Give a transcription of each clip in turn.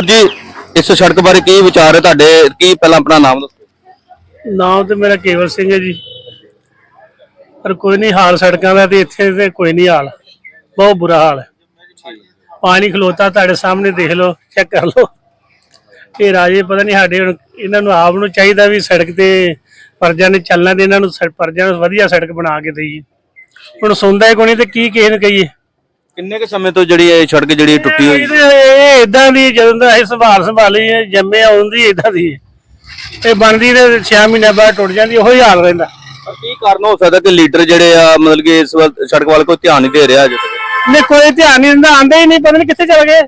ਵਾਹਿਗੁਰੂ ਜੀ, ਇਸ ਸੜਕ ਬਾਰੇ ਕੀ ਵਿਚਾਰ ਹੈ ਤੁਹਾਡੇ? ਕੀ ਪਹਿਲਾਂ ਆਪਣਾ ਨਾਮ ਦੱਸੋ? ਨਾਮ ਤੇ ਮੇਰਾ ਕੇਵਲ ਸਿੰਘ ਹੈ ਜੀ। ਪਰ ਕੋਈ ਨਹੀਂ, ਹਾਲ ਸੜਕਾਂ ਦਾ ਤੇ ਇੱਥੇ ਤੇ ਕੋਈ ਨਹੀਂ ਹਾਲ। ਬਹੁਤ ਬੁਰਾ ਹਾਲ ਹੈ। ਪਾਣੀ ਖਲੋਤਾ ਤੁਹਾਡੇ ਸਾਹਮਣੇ, ਦੇਖ ਲਓ ਚੈੱਕ ਕਰ ਲਓ। ਇਹ ਰਾਜੇ ਪਤਾ ਨਹੀਂ ਸਾਡੇ ਹੁਣ ਇਹਨਾਂ ਨੂੰ ਆਪ ਨੂੰ ਚਾਹੀਦਾ ਵੀ ਸੜਕ ਤੇ ਪਰਜਾ ਨੇ ਚੱਲਣਾ ਤੇ ਇਹਨਾਂ ਨੂੰ ਸੜ- ਨੂੰ ਵਧੀਆ ਸੜਕ ਬਣਾ ਕੇ ਦੇਈਏ। ਹੁਣ ਸੁਣਦਾ ਹੀ ਕੋਈ ਨਹੀਂ ਤੇ ਕੀ ਕਿਸੇ ਨੂੰ ਕਹੀਏ। ਕਿੰਨੇ ਕੁ ਸਮੇਂ ਤੋਂ ਜਿਹੜੀ ਇਹ ਸੜਕ ਜਿਹੜੀ ਟੁੱਟੀ ਹੋਈ? ਇਹ ਇਦਾਂ ਦੀ ਜਦੋਂ ਦਾ ਇਹ ਸੰਭਾਲ ਸੰਭਾਲੀ ਹੈ, ਜੰਮੇ ਆਉਂਦੀ ਇਦਾਂ ਦੀ। ਹੈ। ਇਹ ਬਣਦੀ ਤੇ 6 ਮਹੀਨੇ ਬਾਅਦ ਟੁੱਟ ਜਾਂਦੀ ਉਹੀ ਹਾਲ ਰਹਿੰਦਾ। ਪਰ ਕੀ ਕਾਰਨ ਹੋ ਸਕਦਾ ਕਿ ਲੀਡਰ ਜਿਹੜੇ ਆ ਮਤਲਬ ਕਿ ਇਸ ਵੱਲ ਸੜਕ ਵੱਲ ਕੋਈ ਧਿਆਨ ਨਹੀਂ ਦੇ ਰਿਹਾ ਅਜੇ ਤੱਕ? ਨੇ ਕੋਈ ਧਿਆਨ ਨਹੀਂ ਦਿੰਦਾ ਆਂਦੇ ਹੀ ਨਹੀਂ ਪਤਾ ਨਹੀਂ ਕਿੱਥੇ ਚਲ ਗਏ।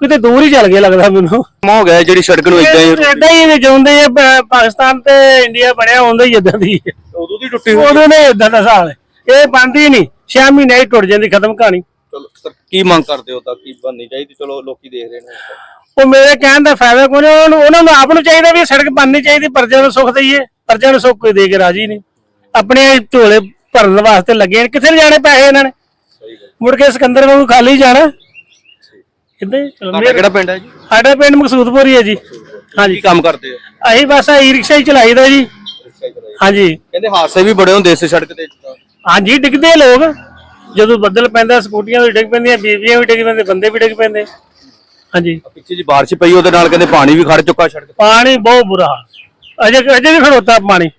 ਕਿਤੇ ਦੂਰ ਹੀ ਚਲ ਗਏ ਲੱਗਦਾ ਮੈਨੂੰ। ਹੋ ਗਿਆ ਜਿਹੜੀ ਸੜਕ ਨੂੰ ਇਦਾਂ ਹੀ ਇਦਾਂ ਹੀ ਜਿਉਂਦੇ ਆ ਪ- ਪਾਕਿਸਤਾਨ ਤੇ ਇੰਡੀਆ ਬਣਿਆ ਹੁੰਦਾ ਹੀ ਇਦਾਂ ਦੀ। ਹੈ। ਉਦੋਂ ਦੀ ਟੁੱਟੀ ਉਦੋਂ ਨੇ ਇਦਾਂ ਦਾ ਹਾਲ ਹੈ। ਇਹ ਬਣਦੀ ਨਹੀਂ 6 ਮਹੀਨੇ ਹੀ ਟੁੱਟ ਜਾਂਦੀ ਖਤਮ ਕਹਾਣੀ। ਚਲੋ ਸਰ ਕੀ ਮੰਗ ਕਰਦੇ ਹੋ ਤਾਂ ਕੀ ਬਣਨੀ ਚਾਹੀਦੀ? ਚਲੋ ਲੋਕੀ ਦੇਖ ਰਹੇ ਨੇ। ਉਹ ਮੇਰੇ ਕਹਿਣ ਦਾ ਫਾਇਦਾ ਕੋਈ ਨਹੀਂ ਉਹਨਾਂ ਨੂੰ ਉਹਨਾਂ ਨੂੰ ਆਪ ਨੂੰ ਚਾਹੀਦਾ ਵੀ ਸੜਕ ਬਣਨੀ ਚਾਹੀਦੀ ਪਰਜਿਆਂ ਨੂੰ ਸੁੱਖ ਦਈਏ। ਪਰਜਿਆਂ ਨੂੰ ਸੁੱਖ ਕੋਈ ਦੇ ਕੇ ਰਾਜੀ ਨਹੀਂ। ਆਪਣੇ ਝੋਲੇ ਭਰਨ ਵਾਸਤੇ ਲੱਗੇ ਨੇ ਕਿੱਥੇ ਜਾਣੇ ਪੈਸੇ ਇਹਨਾਂ ਨੇ? ਮੁੜ ਕੇ ਸਿਕੰਦਰ ਵਾਂਗੂ ਖਾਲੀ ਜਾਣਾ। ਚਲੋ ਤੁਹਾਡਾ ਕਿਹੜਾ ਪਿੰਡ ਹੈ ਜੀ? ਸਾਡਾ ਪਿੰਡ ਮਕਸੂਦਪੁਰ ਹੀ ਹੈ ਜੀ। ਹਾਂਜੀ। ਕੰਮ ਕਰਦੇ ਹੋ? ਅਸੀਂ ਬਸ ਈ ਰਿਕਸ਼ਾ ਹੀ ਚਲਾਈਦਾ ਜੀ। ਹਾਂਜੀ। ਕਹਿੰਦੇ ਹਾਦਸੇ ਵੀ ਬੜੇ ਹੁੰਦੇ ਇਸ ਸੜਕ ਤੇ। ਹਾਂਜੀ ਡਿੱਗਦੇ ਲੋਕ। ਜਦੋਂ ਬੱਦਲ ਪੈਂਦਾ ਸਕੂਟੀਆਂ ਵੀ ਡਿੱਗ ਪੈਂਦੀਆਂ ਬੀਬੀਆਂ ਵੀ ਡਿੱਗ ਪੈਂਦੇ ਬੰਦੇ ਵੀ ਡਿੱਗ ਪੈਂਦੇ। ਹਾਂਜੀ। ਪਿੱਛੇ ਜੀ ਬਾਰਿਸ਼ ਪਈ ਉਹਦੇ ਨਾਲ ਕਹਿੰਦੇ ਪਾਣੀ ਵੀ ਖੜ ਚੁੱਕਾ ਸੜਕ ਤੇ। ਪਾਣੀ ਬਹੁਤ ਬੁਰਾ ਹਾਲ। ਅਜੇ ਅਜੇ ਵੀ ਖਲੋਤਾ ਪਾਣੀ।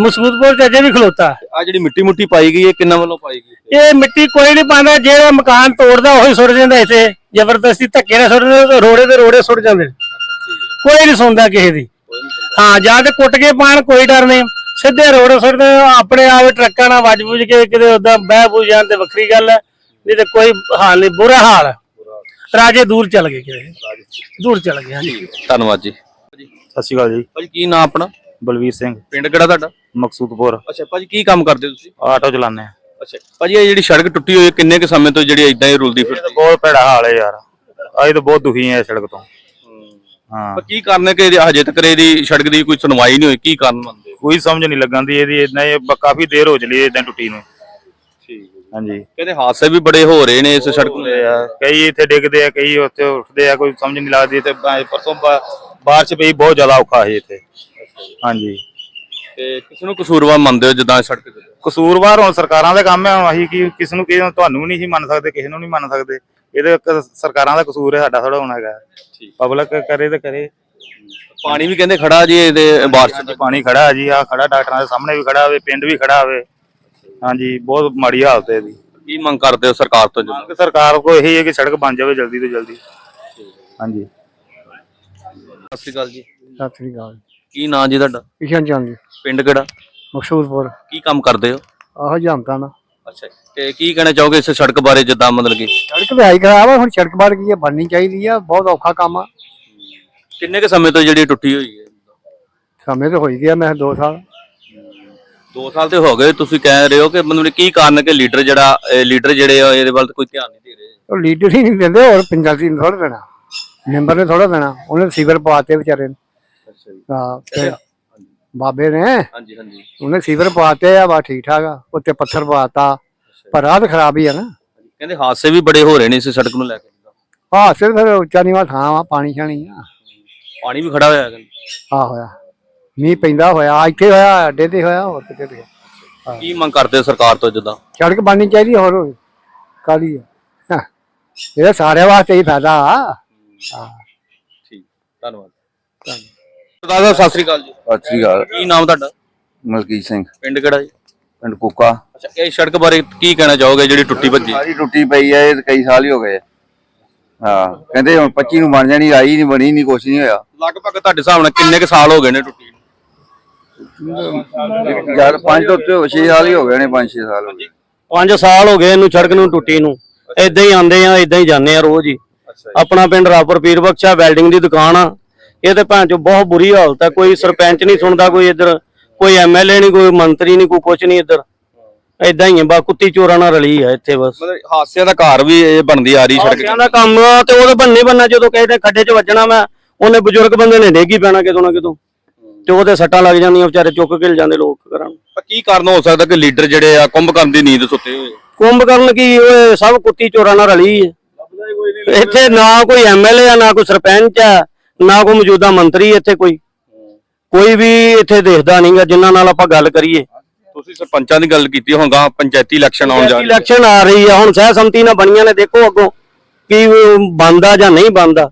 ਮਸੂਦਪੁਰ ਚ ਅਜੇ ਵੀ ਖਲੋਤਾ ਆ ਜਿਹੜੀ ਮਿੱਟੀ ਮੁੱਟੀ ਪਾਈ ਗਈ ਹੈ ਕਿੰਨਾ ਵੱਲੋਂ ਪਾਈ ਗਈ? ਇਹ ਮਿੱਟੀ ਕੋਈ ਨਹੀਂ ਪਾਉਂਦਾ ਜਿਹੜਾ ਮਕਾਨ ਤੋੜਦਾ ਉਹੀ ਸੁੱਟ ਜਾਂਦਾ ਇੱਥੇ। ਜ਼ਬਰਦਸਤੀ ਧੱਕੇ ਨਾਲ ਸੁੱਟ ਦਿੰਦੇ ਰੋੜੇ ਦੇ ਰੋੜੇ ਸੁੱਟ ਜਾਂਦੇ। ਨੇ। ਕੋਈ ਨਹੀਂ ਸੁਣਦਾ ਕਿਸੇ ਦੀ। ਹਾਂ ਜਾਂ ਤੇ ਕੁੱਟ ਕੇ ਪਾਣ ਕੋਈ ਡਰ ਨਹੀਂ। ਸਿੱਧੇ ਰੋੜੇ ਸੁੱਟਦੇ ਆਪਣੇ ਆਪ ਟਰੱਕਾਂ ਨਾਲ ਵੱਜ ਬੁੱਝ ਕੇ ਕਿਤੇ ਉਦਾਂ ਬਹਿ ਬੁੱਝ ਜਾਣ ਤੇ ਵੱਖਰੀ ਗੱਲ ਹੈ ਨਹੀਂ ਤੇ ਕੋਈ ਹਾਲ ਨਹੀਂ ਬੁਰਾ ਹਾਲ ਹੈ। ਰਾਜੇ ਦੂਰ ਚਲ ਗਏ ਕਿਤੇ। ਦੂਰ। ਚਲ ਗਏ ਹਾਂਜੀ। ਧੰਨਵਾਦ ਜੀ। ਸਤਿ ਸ਼੍ਰੀ ਅਕਾਲ ਜੀ। ਭਾਜੀ ਕੀ ਨਾਮ ਆਪਣਾ? ਬਲਵੀਰ ਸਿੰਘ। ਪਿੰਡ ਕਿਹੜਾ ਤੁਹਾਡਾ? ਮਕਸੂਦਪੁਰ। ਅੱਛਾ ਭਾਜੀ ਕੀ ਕੰਮ ਕਰਦੇ ਹੋ ਤੁਸੀਂ? ਆਟੋ ਚਲਾਉਂਦੇ ਆ ਅੱਛਾ ਭਾਜੀ ਇਹ ਜਿਹੜੀ ਸੜਕ ਟੁੱਟੀ ਹੋਈ ਹੈ ਕਿੰਨੇ ਕੁ ਸਮੇਂ ਤੋਂ ਜਿਹੜੀ ਇਦਾਂ ਹੀ ਰੁਲਦੀ ਫਿਰਦੀ ਬਹੁਤ ਭੈੜਾ ਹਾਲ ਹੈ ਯਾਰ। ਅਸੀਂ ਤਾਂ ਬਹੁਤ ਦੁਖੀ ਆ ਸੜਕ ਤੋਂ। ਹਾਂ। ਪਰ ਕੀ ਕਾਰਨ ਹੈ ਕਿ ਇਹਦੀ- ਹਜੇ ਤੱਕ ਇਹਦੀ ਸੜਕ ਦੀ ਕੋਈ ਸੁਣਵਾਈ ਨਹੀਂ ਹੋਈ? ਕੀ ਕਾਰਨ ਮੰਨਦੇ ਕੋਈ ਸਮਝ ਨਹੀਂ ਲੱਗਾਂਦੀ ਇਹਦੀ ਇਦਾਂ ਹੀ ਬ- ਕਾਫੀ ਦੇਰ ਹੋ ਚਲੀ ਇਦਾਂ ਟੁੱਟੀ ਨੂੰ। ਠੀਕ ਹੈ ਹਾਂਜੀ। ਕਹਿੰਦੇ ਹਾਦਸੇ ਵੀ ਬੜੇ ਹੋ ਰਹੇ ਨੇ ਇਸ ਸੜਕ ਨੂੰ ਤੇ ਆ, ਕਈ ਇੱਥੇ ਡਿੱਗਦੇ ਆ ਕਈ ਉੱਥੇ ਉੱਠਦੇ ਆ ਕੋਈ ਸਮਝ ਨਹੀਂ ਲੱਗਦੀ ਤੇ ਬ- ਪਰਸੋਂ ਬਾ- ਬਾਰਿਸ਼ ਪਈ ਬਹੁਤ ਜ਼ਿਆਦਾ ਔਖਾ ਹੈ ਇੱਥੇ। ਹਾਂਜੀ। ਤੇ ਕਿਸ ਨੂੰ ਕਸੂਰਵਾਰ ਮੰਨਦੇ ਹੋ ਜਿੱਦਾਂ ਇਹ ਸੜਕ ਤੇ? ਕਸੂਰਵਾਰ ਹੁਣ ਸਰਕਾਰਾਂ ਦਾ ਕੰਮ ਹੈ ਹੁਣ ਅਸੀਂ ਕੀ ਕਿਸ ਨੂੰ ਕੀ ਤੁਹਾਨੂੰ ਨਹੀਂ ਸੀ ਮੰਨ ਸਕਦੇ ਕਿਸੇ ਨੂੰ ਨਹੀਂ ਮੰਨ ਸਕਦੇ। ਇਹਦੇ ਸਰਕਾਰਾਂ ਦਾ ਕਸੂਰ ਹੈ ਸਾਡਾ ਥੋੜਾ ਹੋਣਾ ਹੈਗਾ। ਪਬਲਿਕ ਕਰੇ ਤੇ ਕਰੇ। ਪਾਣੀ ਵੀ ਕਹਿੰਦੇ ਖੜਾ ਜੀ ਇਹਦੇ ਬਾਰਿਸ਼ ਜੀ ਪਾਣੀ ਖੜਾ ਹੈ ਜੀ ਆ ਖੜਾ ਡਾਕਟਰਾਂ ਦੇ ਸਾਹਮਣੇ ਵੀ ਖੜਾ ਹੋਵੇ ਪਿੰਡ ਵੀ ਖੜਾ ਹੋਵੇ। ਹਾਂਜੀ ਬਹੁਤ ਮਾੜੀ ਹਾਲਤ ਹੈ ਇਹਦੀ। ਕੀ ਮੰਗ ਕਰਦੇ ਹੋ ਸਰਕਾਰ ਤੋਂ ਜਦੋਂ ਮੰਗ ਸਰਕਾਰ ਕੋ ਇਹੀ ਹੈ ਕਿ ਸੜਕ ਬਣ ਜਾਵੇ ਜਲਦੀ ਤੋਂ ਜਲਦੀ। ਹਾਂਜੀ। ਸਤਿ ਸ਼੍ਰੀ ਅਕਾਲ ਜੀ। ਸਤਿ ਸ੍ਰੀ ਅਕਾਲ। ਕੀ ਨਾਂ ਜੀ ਤੁਹਾਡਾ? ਕਿਸ਼ਨ ਚੰਦ ਜੀ। ਪਿੰਡ ਕਿਹੜਾ? ਮਕਸੂਦਪੁਰ ਕੀ ਕੰਮ ਕਰਦੇ ਹੋ? ਆਹ ਜਾਂਦਾ ਨਾ ਅੱਛਾ ਤੇ ਕੀ ਕਹਿਣਾ ਚਾਹੋਗੇ ਇਸ ਸੜਕ ਬਾਰੇ ਜਿੱਦਾਂ ਮਤਲਬ ਕਿ? ਸੜਕ ਤੇ ਆਈ ਖਰਾਬ ਆ ਹੁਣ ਸੜਕ ਬਾਰ ਕੀ ਹੈ ਬਣਨੀ ਚਾਹੀਦੀ ਆ ਬਹੁਤ ਔਖਾ ਕੰਮ ਆ। ਕਿੰਨੇ ਕੁ ਸਮੇਂ ਤੋਂ ਜਿਹੜੀ ਟੁੱਟੀ ਹੋਈ ਹੈ? ਸਮੇਂ ਤੇ ਹੋਈ ਗਿਆ ਮੈਂ 2 ਸਾਲ। 2 ਸਾਲ ਤੇ ਹੋ ਗਏ ਤੁਸੀਂ ਕਹਿ ਰਹੇ ਹੋ ਕਿ ਮਤਲਬ ਕਿ ਕਾਰਨ ਹੈ ਕਿ ਲੀਡਰ ਜਿਹੜਾ ਲੀਡਰ ਜਿਹੜੇ ਆ ਇਹਦੇ ਵੱਲ ਕੋਈ ਧਿਆਨ ਨਹੀਂ ਦੇ ਰਹੇ? ਉਹ ਲੀਡਰ ਹੀ ਨਹੀਂ ਦਿੰਦੇ ਹੋਰ ਪੰਜਾਬੀ ਨੂੰ ਥੋੜਾ ਦੇਣਾ। ਮੈਂਬਰ ਨੇ ਥੋੜਾ ਦੇਣਾ ਉਹਨੇ ਸੀਵਰ ਪਾਤੇ ਵਿਚਾਰੇ ਨੂੰ। ਅੱਛਾ ਜੀ। ਬਾਬੇ ਨੇ ਹਾਂਜੀ ਹਾਂਜੀ। ਉਹਨੇ ਸੀਵਰ ਪਾਤੇ ਆ ਵਾ ਠੀਕ ਠਾਕ ਆ ਉੱਤੇ ਪੱਥਰ ਪਾਤਾ ਪਰ ਰਾਹ ਤਾਂ ਖਰਾਬ ਹੀ ਆ ਨਾ। ਕਹਿੰਦੇ ਹਾਦਸੇ ਵੀ ਬੜੇ ਹੋ ਰਹੇ ਨੇ ਇਸ ਸੜਕ ਨੂੰ ਲੈ ਕੇ। ਹਾਂ ਸਿਰ ਫਿਰ ਉੱਚਾ ਨੀਵਾ ਥਾਂ ਆ ਪਾਣੀ ਛਾਣੀ ਆ। ਪਾਣੀ ਵੀ ਖੜਾ ਹੋਇਆ ਹੈ ਆ ਹੋਇਆ। ਮੀਂਹ ਪੈਂਦਾ ਹੋਇਆ ਇੱਥੇ ਹੋਇਆ ਅੱਡੇ ਤੇ ਹੋਇਆ ਹੋਰ ਕਿਤੇ ਹੋਇਆ। ਕੀ ਮੰਗ ਕਰਦੇ ਹੋ ਸਰਕਾਰ ਤੋਂ ਜਿੱਦਾਂ? ਸੜਕ ਬਣਨੀ ਚਾਹੀਦੀ ਹੋਰ ਹੋਵੇ ਕਾਲੀ ਇਹ ਸਾਰਿਆਂ ਵਾਸਤੇ ਹੀ ਫਾਇਦਾ ਆ। ਹਾਂ। ਠੀਕ ਧੰਨਵਾਦ। ਸਰਦਾਰ ਸਾਹਿਬ ਸਤਿ ਸ੍ਰੀ ਅਕਾਲ ਜੀ। ਸਤਿ ਸ੍ਰੀ ਅਕਾਲ। ਕੀ ਨਾਮ ਤੁਹਾਡਾ? ਮਲਕੀਤ ਸਿੰਘ। ਪਿੰਡ ਕਿਹੜਾ ਜੀ? ਪਿੰਡ ਕੁੱਕਾ। ਅੱਛਾ ਇਹ ਸੜਕ ਬਾਰੇ ਕੀ ਕਹਿਣਾ ਚਾਹੋਗੇ ਜਿਹੜੀ ਟੁੱਟੀ ਭੱਜੀ? ਸਾਰੀ ਟੁੱਟੀ ਪਈ ਹੈ ਇਹ ਕਈ ਸਾਲ ਹੀ ਹੋ ਗਏ। ਹਾਂ ਕਹਿੰਦੇ ਹੁਣ 25 ਨੂੰ ਬਣ ਜਾਣੀ ਆਈ ਨਹੀਂ ਬਣੀ ਨਹੀਂ ਕੁਛ ਨਹੀਂ ਹੋਇਆ। ਲਗਭਗ ਤੁਹਾਡੇ ਹਿਸਾਬ ਨਾਲ ਕਿੰਨੇ ਕੁ ਸਾਲ ਹੋ ਗਏ ਨੇ ਟੁੱਟੀ ਨੂੰ? ਯਾਰ ਪੰਜ ਤੋਂ ਉੱਤੇ 6 ਸਾਲ ਹੀ ਹੋ ਗਏ ਨੇ 5-6 ਸਾਲ ਹੋ ਗਏ। 5 ਸਾਲ ਹੋ ਗਏ ਇਹਨੂੰ ਸੜਕ ਨੂੰ ਟੁੱਟੀ ਨੂੰ। ਏਦਾਂ ਹੀ ਆਂਦੇ ਆ ਏਦਾਂ ਹੀ ਜਾਂਦੇ ਆ ਰੋਜ਼ ਹੀ। ਆਪਣਾ ਪਿੰਡ ਰਾਪੁਰ ਪੀਰ ਬਖਸ਼ਾ ਵੈਲਡਿੰਗ ਦੀ ਦੁਕਾਨ ਆ। ਇਹ ਤੇ ਚੋ ਬਹੁਤ ਬੁਰੀ ਹਾਲਤ ਹੈ ਕੋਈ ਸਰਪੰਚ ਨਹੀਂ ਸੁਣਦਾ ਕੋਈ ਇੱਧਰ ਕੋਈ ਐਮਐਲਏ ਨਹੀਂ ਕੋਈ ਮੰਤਰੀ ਨਹੀਂ ਕੋਈ ਕੁਛ ਨਹੀਂ ਇੱਧਰ। ਏਦਾਂ ਹੀ ਆ ਬਾ ਕੁੱਤੀ ਚੋਰਾਂ ਨਾਲ ਰਲੀ ਆ ਇੱਥੇ ਬਸ। ਮਤਲਬ ਹਾਦਸਿਆਂ ਦਾ ਘਰ ਵੀ ਇਹ ਬਣਦੀ ਆ ਰਹੀ ਸੜਕ ਹਾਸਿਆਂ ਦਾ ਕੰਮ ਤੇ ਉਹਦੇ ਬੰਨੇ ਬੰਨਾ ਜਦੋਂ ਕਿਸੇ ਖੱਡੇ 'ਚ ਵੱਜਣਾ ਮੈਂ ਉਹਨੇ ਬਜ਼ੁਰਗ ਬੰਦੇ ਨੇ ਡੇਗੀ ਪੈਣਾ ਕਿਤੋਂ ਨਾ ਕਿਤੋਂ। ਤੇ ਉਹਦੇ ਸੱਟਾਂ ਲੱਗ ਜਾਂਦੀਆਂ ਵਿਚਾਰੇ ਚੁੱਕ ਕੇ ਲੈ ਜਾਂਦੇ ਲੋਕ ਕਰਨ ਪਰ ਕੀ ਕਾਰਨ ਹੋ ਸਕਦਾ ਕਿ ਲੀਡਰ ਜਿਹੜੇ ਆ ਕੁੰਭਕਰਨ ਦੀ ਨੀਂਦ ਸੁੱਤੇ ਹੋਏ? ਕੁੰਭ ਕਰਨ ਕੀ ਓਏ ਸਭ ਕੁੱਤੀ ਚੋਰਾਂ ਨਾਲ ਰਲੀ ਹੈ ਇੱਥੇ ਨਾ ਕੋਈ ਐਮਐਲਏ ਆ ਨਾ ਕੋਈ ਸਰਪੰਚ ਆ ਨਾ ਕੋਈ ਮੌਜੂਦਾ ਮੰਤਰੀ ਇੱਥੇ ਕੋਈ। ਕੋਈ ਵੀ ਇੱਥੇ ਦੇਖਦਾ ਨਹੀਂਗਾ ਜਿਨ੍ਹਾਂ ਨਾਲ ਆਪਾਂ ਗੱਲ ਕਰੀਏ। ਤੁਸੀਂ ਸਰਪੰਚਾਂ ਦੀ ਗੱਲ ਕੀਤੀ ਹੋਗਾ ਪੰਚਾਇਤੀ ਇਲੈਕਸ਼ਨ ਆਉਣ ਜਾ ਰਹੇ ਇਲੈਕਸ਼ਨ ਆ ਰਹੀ ਆ ਹੁਣ ਸਹਿ ਸੰਮਤੀ ਨਾਲ ਬਣੀਆਂ ਨੇ ਦੇਖੋ ਅੱਗੋਂ ਕੀ ਬੰਦਾ ਜਾਂ ਨਹੀਂ ਬੰਦਾ।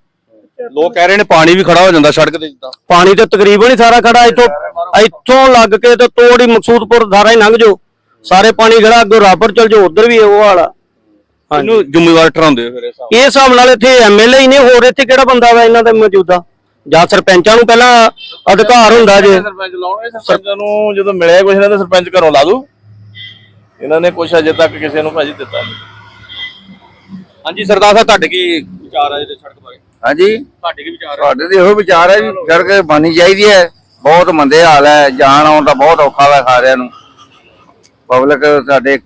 ਲੋਕ ਕਹਿ ਰਹੇ ਨੇ ਪਾਣੀ ਵੀ ਖੜਾ ਹੋ ਜਾਂਦਾ ਸੜਕ ਤੇ ਜਿੱਦਾਂ। ਪਾਣੀ ਤੇ ਤਕਰੀਬਨ ਹੀ ਸਾਰਾ ਖੜਾ ਇੱਥੋਂ ਇੱਥੋਂ ਲੱਗ ਕੇ ਤੇ ਤੋੜ ਹੀ ਮਕਸੂਦਪੁਰ ਸਾਰਾ ਹੀ ਲੰਘ ਜਾਓ। ਸਾਰੇ ਪਾਣੀ ਖੜਾ ਅੱਗੋਂ ਰਾਪਰ ਚਲ ਜਾਓ ਉਧਰ ਵੀ ਉਹ ਵਾਲਾ। ਇਹਨੂੰ ਜ਼ਿੰਮੇਵਾਰ ਠਹਿਰਾਉਂਦੇ ਹੋ ਫਿਰ ਇਹ ਹਿਸਾਬ ਇਹ ਹਿਸਾਬ ਨਾਲ ਇੱਥੇ ਐਮਐਲਏ ਹੀ ਨੇ ਹੋਰ ਇੱਥੇ ਕਿਹੜਾ ਬੰਦਾ ਵਾ ਇਹਨਾਂ ਦਾ ਮੌਜੂਦਾ? ਜਾਂ ਸਰਪੰਚਾਂ ਨੂੰ ਪਹਿਲਾਂ ਅਧਿਕਾਰ ਹੁੰਦਾ ਜੇ। ਸਰਪੰਚ ਲਾਉਣਗੇ ਸਰਪੰਚ ਨੂੰ ਜਦੋਂ ਮਿਲਿਆ ਕੁਛ ਇਹਨਾਂ ਦੇ ਸਰਪੰਚ ਘਰੋਂ ਲਾ ਦੂ। ਇਹਨਾਂ ਨੇ ਕੁਛ ਅਜੇ ਤੱਕ ਕਿਸੇ ਨੂੰ ਭਾਜੀ ਦਿੱਤਾ ਨਹੀਂ। ਹਾਂਜੀ ਸਰਦਾਰ ਸਾਹਿਬ ਤੁਹਾਡੇ ਕੀ ਵਿਚਾਰ ਆ ਇਹਦੇ ਸੜਕ ਬਾਰੇ? ਹਾਂਜੀ? ਤੁਹਾਡੇ ਕੀ ਵਿਚਾਰ ਤੁਹਾਡੇ ਦੇ ਇਹੋ ਵਿਚਾਰ ਹੈ ਵੀ ਸੜਕ ਬਣੀ ਚਾਹੀਦੀ ਹੈ। ਬਹੁਤ ਮੰਦੇ ਹਾਲ ਹੈ ਜਾਣ ਆਉਣ ਦਾ ਬਹੁਤ ਔਖਾ ਹੈ ਸਾਰਿਆਂ ਨੂੰ। ਪਬਲਿਕ ਸਾਡੇ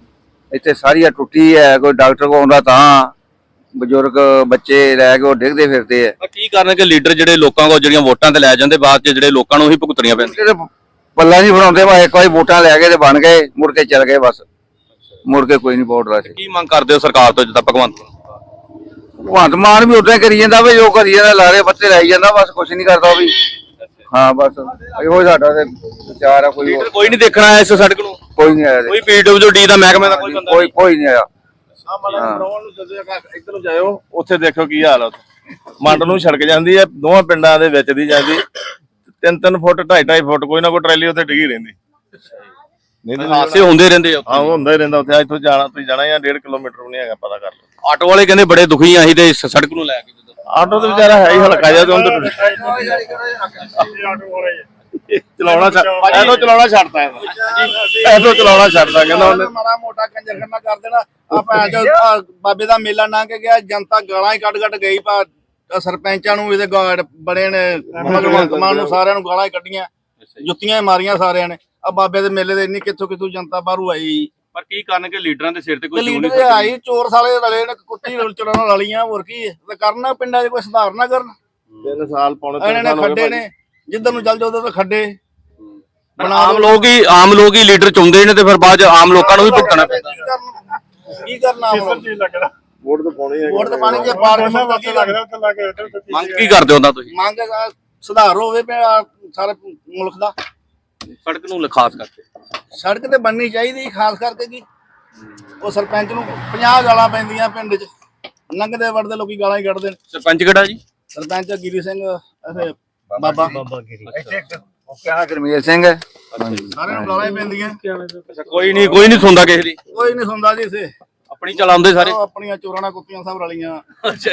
ਇੱਥੇ ਸਾਰੀਆਂ ਟੁੱਟੀ ਹੈ ਕੋਈ ਡਾਕਟਰ ਕੋ ਆਉਂਦਾ ਤਾਂ ਬਜ਼ੁਰਗ ਬੱਚੇ ਲੈ ਕੇ ਉਹ ਡਿੱਗਦੇ ਫਿਰਦੇ ਆ। ਕੀ ਕਾਰਨ ਕਿ ਲੀਡਰ ਜਿਹੜੇ ਲੋਕਾਂ ਕੋਲ ਜਿਹੜੀਆਂ ਵੋਟਾਂ ਤੇ ਲੈ ਜਾਂਦੇ ਬਾਅਦ ਚ ਜਿਹੜੇ ਲੋਕਾਂ ਨੂੰ ਹੀ ਭੁਗਤਣੀਆਂ ਪੈਂਦੀਆਂ? ਪੱਲਾ ਨਹੀਂ ਫੜਾਉਂਦੇ ਵਾ ਇੱਕ ਵਾਰੀ ਵੋਟਾਂ ਲੈ ਕੇ ਤੇ ਬਣ ਗਏ ਮੁੜ ਕੇ ਚੱਲ ਗਏ ਬਸ। ਮੁੜ ਕੇ ਕੋਈ ਨਹੀਂ ਵੋਟ ਰਾਸੀ ਕੀ ਮੰਗ ਕਰਦੇ ਹੋ ਸਰਕਾਰ ਤੋਂ ਜਿੱਦਾਂ ਭਗਵੰਤ? ਭਗਵੰਤ ਮਾਨ ਵੀ ਉਦਾਂ ਹੀ ਕਰੀ ਜਾਂਦਾ ਵੀ ਜੋ ਕਰੀ ਜਾਂਦਾ ਲਾਰੇ ਬੱਤੇ ਲਾਈ ਜਾਂਦਾ ਬਸ ਕੁਝ ਨਹੀਂ ਕਰਦਾ ਉਹ ਵੀ। ਹਾਂ ਬਸ। ਇਹੋ ਸਾਡਾ ਤੇ ਵਿਚਾਰ ਆ ਕੋਈ ਹੋਰ। ਕੋਈ ਨਹੀਂ ਦੇਖਣਾ ਇਸ ਸੜਕ ਨੂੰ? ਕੋਈ ਨਹੀਂ ਆਇਆ ਕੋਈ ਪੀਡਬਲਯੂਡੀ ਦਾ ਮਹਿਕਮੇ ਦਾ ਕੋਈ ਬੰਦਾ ਕੋਈ ਕੋਈ ਨਹੀਂ ਆਇਆ। ਆ ਮਰਾਉਣ ਨੂੰ ਜਦੋਂ ਇੱਧਰ ਨੂੰ ਜਾਇਓ ਉੱਥੇ ਦੇਖੋ ਕੀ ਹਾਲ ਆ ਉੱਥੇ। ਮੰਡ ਨੂੰ ਛੜਕ ਜਾਂਦੀ ਹੈ ਦੋਵਾਂ ਪਿੰਡਾਂ ਦੇ ਵਿੱਚ ਦੀ ਜਾਂਦੀ। ਤਿੰਨ ਤਿੰਨ ਫੁੱਟ ਢਾਈ ਢਾਈ ਫੁੱਟ ਕੋਈ ਨਾ ਕੋਈ ਟਰੈਲੀ ਉੱਥੇ ਡਿੱਗੀ ਰਹਿੰਦੀ। ਨਹੀਂ ਤਾਂ ਹਾਦਸੇ ਹੁੰਦੇ ਰਹਿੰਦੇ ਆ ਹਾਂ ਉਹ ਹੁੰਦਾ ਹੀ ਰਹਿੰਦਾ ਉੱਥੇ। ਇੱਥੋਂ ਜਾਣਾ ਤੁਸੀਂ ਜਾਣਾ ਜਾਂ 1.5 ਕਿਲੋਮੀਟਰ ਵੀ ਨਹੀਂ ਹੈਗਾ ਪਤਾ ਕਰ ਲਓ। ਆਟੋ ਵਾਲੇ ਕਹਿੰਦੇ ਬੜੇ ਦੁਖੀ ਆ ਅਸੀਂ ਤੇ ਇਸ ਸੜਕ ਨੂੰ ਲੈ ਕੇ ਜਿੱਦਾਂ। ਆਟੋ ਤੇ ਵਿਚਾਰਾ ਹੈ ਹੀ ਹਲਕਾ ਜਿਹਾ ਤੇ ਉਹਨੂੰ ਚਲਾਉਣਾ ਛੱਡ ਐਦੋਂ ਚਲਾਉਣਾ ਛੱਡਤਾ ਐਦੋਂ ਚਲਾਉਣਾ ਛੱਡਤਾ ਕਹਿੰਦਾ ਉਹਨੇ। ਮਾੜਾ ਮੋਟਾ ਕੰਜਰਖਾਨਾ ਕਰ ਦੇਣਾ। ਬਾਬੇ ਦਾ ਮੇਲਾ ਲੰਘ ਕੇ ਗਿਆ ਜਨਤਾ ਗਾਲਾਂ ਹੀ ਕੱਢ ਕੱਢ ਗਈ ਪਾ ਸਰਪੰਚਾਂ ਨੂੰ ਇਹਦੇ ਗਾਰਡ ਬੜੇ ਨੇ ਭਗਵੰਤ ਮਾਨ ਨੂੰ ਸਾਰਿਆਂ ਨੂੰ ਗਾਲਾਂ ਹੀ ਕੱਢੀਆਂ ਜੁੱਤੀਆਂ ਹੀ ਮਾਰੀਆਂ ਸਾਰਿਆਂ ਨੇ। ਆ ਬਾਬੇ ਦੇ ਮੇਲੇ ਦੇ ਇੰਨੀ ਕਿੱਥੋਂ ਕਿੱਥੋਂ ਜਨਤਾ ਬਾਹਰੋਂ ਆਈ। ਪਰ ਕੀ ਕਾਰਨ ਕਿ ਲੀਡਰਾਂ ਦੇ ਸਿਰ ਤੇ ਕੋਈ ਲੀਡਰ ਨਹੀਂ ਆਈ ਚੋਰ ਸਾਲੇ ਰਲੇ ਨੇ ਕੁੱਤੀ ਚੜਾਉਣ ਵਾਲੀਆਂ ਹੋਰ ਕੀ ਹੈ? ਤੇ ਕਰਨਾ ਪਿੰਡਾਂ 'ਚ ਕੋਈ ਸੁਧਾਰ ਨਾ ਕਰਨ? ਤਿੰਨ ਸਾਲ ਪੌਣੇ ਤਿੰਨ ਨੇ ਸਾਲ ਹੋ ਖੱਡੇ ਨੇ ਜਿੱਧਰ ਨੂੰ ਚੱਲ ਜਾਓ ਉਧਰ ਖੱਡੇ। ਆਮ ਲੋਕ ਹੀ ਆਮ ਲੋਕ ਹੀ ਲੀਡਰ ਚੁਣਦੇ ਨੇ ਤੇ ਫਿਰ ਬਾਅਦ ਚ ਆਮ ਲੋਕਾਂ ਨੂੰ ਵੀ ਭੁਗਤਣਾ ਪੈਂਦਾ। ਕੀ ਕਰਨਾ ਕੀ ਹੁਣ? ਵੋਟ ਤਾਂ ਪਾਉਣੀ ਹੈ। ਵੋਟ ਤੇ ਪਾਣੀ ਜੇ ਪਾਰ ਕੀ ਕਰਨਾ ਮੰਗ ਕੀ ਕਰਦੇ ਹੋ ਤਾਂ ਤੁਸੀਂ? ਮੰਗ ਸੁਧਾਰ ਹੋਵੇ ਸਾਰੇ ਮੁਲਕ ਦਾ। ਸੜਕ ਨੂੰ ਖਾਸ ਕਰਕੇ? ਸੜਕ ਤੇ ਬਣਨੀ ਚਾਹੀਦੀ ਖਾਸ ਕਰਕੇ ਕੀ? ਉਹ ਸਰਪੰਚ ਨੂੰ 50 ਗਾਲਾਂ ਪੈਂਦੀਆਂ ਪਿੰਡ 'ਚ। ਲੰਘਦੇ ਵੜਦੇ ਲੋਕੀ ਗਾਲਾਂ ਹੀ ਕੱਢਦੇ ਨੇ। ਸਰਪੰਚ ਕਿਹੜਾ ਜੀ? ਸਰਪੰਚ ਗਿਰੀ ਸਿੰਘ ਇਹ ਬਾਬਾ ਕਿਆ ਗਰਮੇਲ ਸਿੰਘ ਹੈ? ਸਾਰਿਆਂ ਨੂੰ ਗਾਲਾਂ ਹੀ ਪੈਂਦੀਆਂ। ਅੱਛਾ ਕੋਈ ਨਹੀਂ ਕੋਈ ਨਹੀਂ ਸੁਣਦਾ ਕਿਸੇ ਦੀ। ਕੋਈ ਨਹੀਂ ਸੁਣਦਾ ਜੀ ਇਸੇ ਆਪਣੀ ਚਲਾਉਂਦੇ ਸਾਰੇ। ਉਹ ਆਪਣੀਆਂ ਚੋਰਾਂ ਨਾਲ ਕੁੱਤੀਆਂ ਸਭ ਰਲੀਆਂ। ਅੱਛਾ